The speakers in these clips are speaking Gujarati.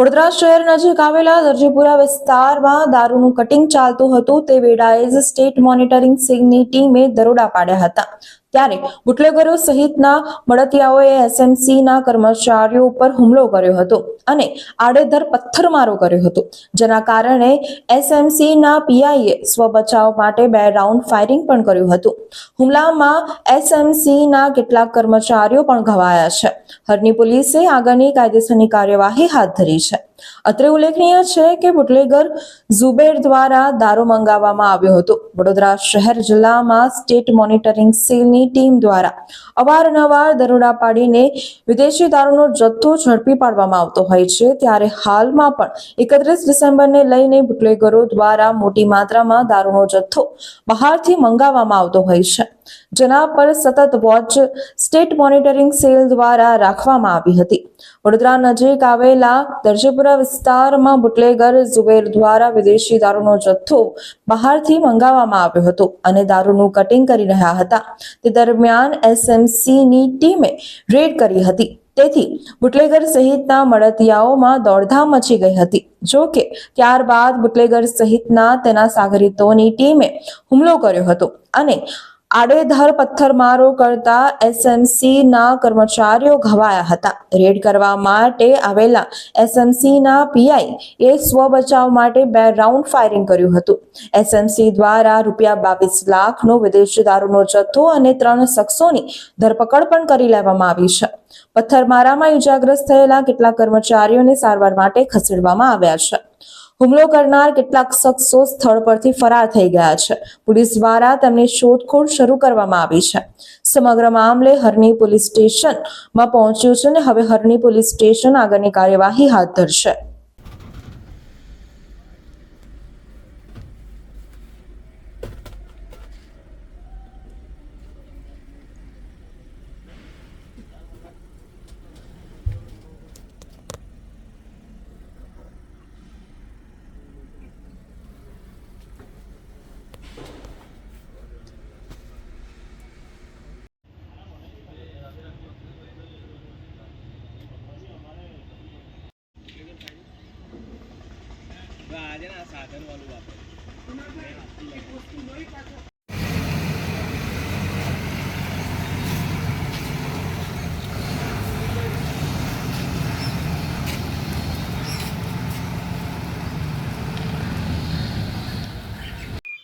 વડોદરા શહેર નજીક આવેલા દરજીપુરા વિસ્તારમાં દારૂનું કટિંગ ચાલતું હતું. તે વેળાએ જ સ્ટેટ મોનિટરિંગ સિંગની ટીમે દરોડા પાડ્યા હતા. ત્યારે બુટલેગરો સહિતના મળતિયાઓએ એસએમસીના કર્મચારીઓ ઉપર હુમલો કર્યો હતો અને આડેધર પથ્થરમારો કર્યો હતો, જેના કારણે એસએમસીના પીઆઈએ સ્વ બચાવ માટે બે રાઉન્ડ ફાયરિંગ પણ કર્યું હતું. હુમલામાં એસએમસીના કેટલાક કર્મચારીઓ પણ ઘવાયા છે. હરની પોલીસે આગળની કાયદેસરની કાર્યવાહી હાથ ધરી છે. અત્રે ઉલ્લેખનીય છે કે બુટલેગર ઝુબેર દ્વારા દારૂ મંગાવવામાં આવ્યો હતો. વડોદરા શહેર જિલ્લામાં સ્ટેટ મોનિટરિંગ સેલની ટીમ દ્વારા અવારનવાર દરોડા પાડીને વિદેશી દારૂનો જથ્થો ઝડપી પાડવામાં આવતો હોય છે. ત્યારે હાલમાં પણ એકત્રીસ ડિસેમ્બરને લઈને બુટલેગરો દ્વારા મોટી માત્રામાં દારૂનો જથ્થો બહારથી મંગાવવામાં આવતો હોય છે. જેના પર સતત વોચ સ્ટેટ મોનિટરિંગ સેલ દ્વારા રાખવામાં આવી હતી. વડોદરા નજીક આવેલા દરજીપુરા વિસ્તારમાં બુટલેગર ઝુબેર દ્વારા વિદેશી દારૂનો જથ્થો બહારથી મંગાવવામાં આવ્યો હતો અને દારૂનું કટિંગ કરી રહ્યા હતા. તે દરમિયાન એસએમસીની ટીમે રેડ કરી હતી. તેથી બુટલેગર સહિતના મળતિયાઓમાં દોડધામ મચી ગઈ હતી. જો કે ત્યારબાદ બુટલેગર સહિતના તેના સાગરીતોની ટીમે હુમલો કર્યો હતો અને આડેધર પથ્થરમારો કરતા એસએમસી ના કર્મચારીઓ ઘવાયા હતા. રેડ કરવા માટે આવેલા એસએમસી ના પીઆઈ એ સ્વ બચાવ માટે બે રાઉન્ડ ફાયરિંગ કર્યું હતું. એસએમસી દ્વારા રૂપિયા બાવીસ લાખનો વિદેશી દારૂનો જથ્થો અને ત્રણ શખ્સોની ધરપકડ પણ કરી લેવામાં આવી છે. પથ્થરમારામાં ઇજાગ્રસ્ત થયેલા કેટલાક કર્મચારીઓને સારવાર માટે ખસેડવામાં આવ્યા છે. હુમલો કરનાર કેટલાક શખ્સો સ્થળ પરથી ફરાર થઈ ગયા છે. પોલીસ દ્વારા તેમની શોધખોળ શરૂ કરવામાં આવી છે. સમગ્ર મામલે હરની પોલીસ સ્ટેશનમાં પહોંચ્યું છે અને હવે હરની પોલીસ સ્ટેશન આગળની કાર્યવાહી હાથ ધરશે. આજે ના સાધન વાળું વાપરે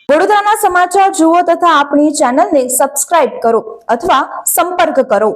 વડોદરાના સમાચાર જુઓ તથા આપણી ચેનલને સબસ્ક્રાઇબ કરો અથવા સંપર્ક કરો